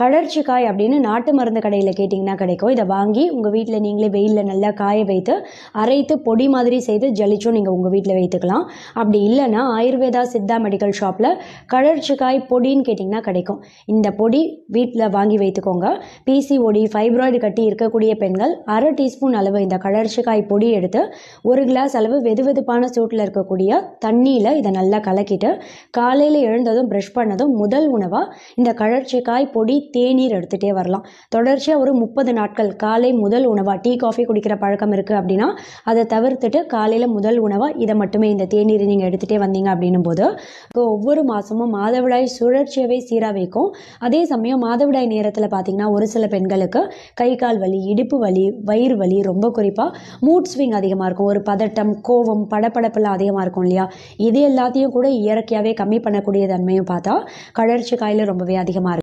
கடற்சிக்காய் அப்படின்னு நாட்டு மருந்து கடையில் கேட்டிங்கன்னா கிடைக்கும். இதை வாங்கி உங்கள் வீட்டில் நீங்களே வெயிலில் நல்லா காய வைத்து அரைத்து பொடி மாதிரி செய்து ஜலிச்சும் நீங்கள் உங்கள் வீட்டில் வைத்துக்கலாம். அப்படி இல்லைன்னா ஆயுர்வேதா சித்தா மெடிக்கல் ஷாப்பில் கடற்சிக்காய் பொடின்னு கேட்டிங்கன்னா கிடைக்கும். இந்த பொடி வீட்டில் வாங்கி வைத்துக்கோங்க. பிசிஓடி ஃபைப்ராய்டு கட்டி இருக்கக்கூடிய பெண்கள் அரை டீஸ்பூன் அளவு இந்த கடற்சிக்காய் பொடி எடுத்து ஒரு கிளாஸ் அளவு வெது வெதுப்பான சூட்டில் இருக்கக்கூடிய தண்ணியில் இதை நல்லா கலக்கிட்டு காலையில் எழுந்ததும் ப்ரஷ் பண்ணதும் முதல் உணவாக இந்த கழற்சிக்காய் பொடி தேநீர் எடுத்துகிட்டே வரலாம். தொடர்ச்சியாக ஒரு முப்பது நாட்கள் காலை முதல் உணவாக டீ காஃபி குடிக்கிற பழக்கம் இருக்குது அப்படின்னா அதை தவிர்த்துட்டு காலையில் முதல் உணவாக இதை மட்டுமே இந்த தேநீரை நீங்கள் எடுத்துகிட்டே வந்தீங்க அப்படின்னும் போது இப்போ ஒவ்வொரு மாதமும் மாதவிடாய் சுழற்சியவே சீராக வைக்கும். அதே சமயம் மாதவிடாய் நேரத்தில் பார்த்தீங்கன்னா ஒரு சில பெண்களுக்கு கை கால் வலி இடுப்பு வலி வயிறு வலி ரொம்ப குறிப்பாக மூட் ஸ்விங் அதிகமாக இருக்கும். ஒரு பதட்டம் கோவம் படப்படப்பெல்லாம் அதிகமாக இருக்கும் இல்லையா? இது எல்லாத்தையும் கூட இயற்கையாகவே கம்மி பண்ணக்கூடிய தன்மையும் பார்த்தா கடற்சி காயில் ரொம்பவே அதிகமாக இருக்கும்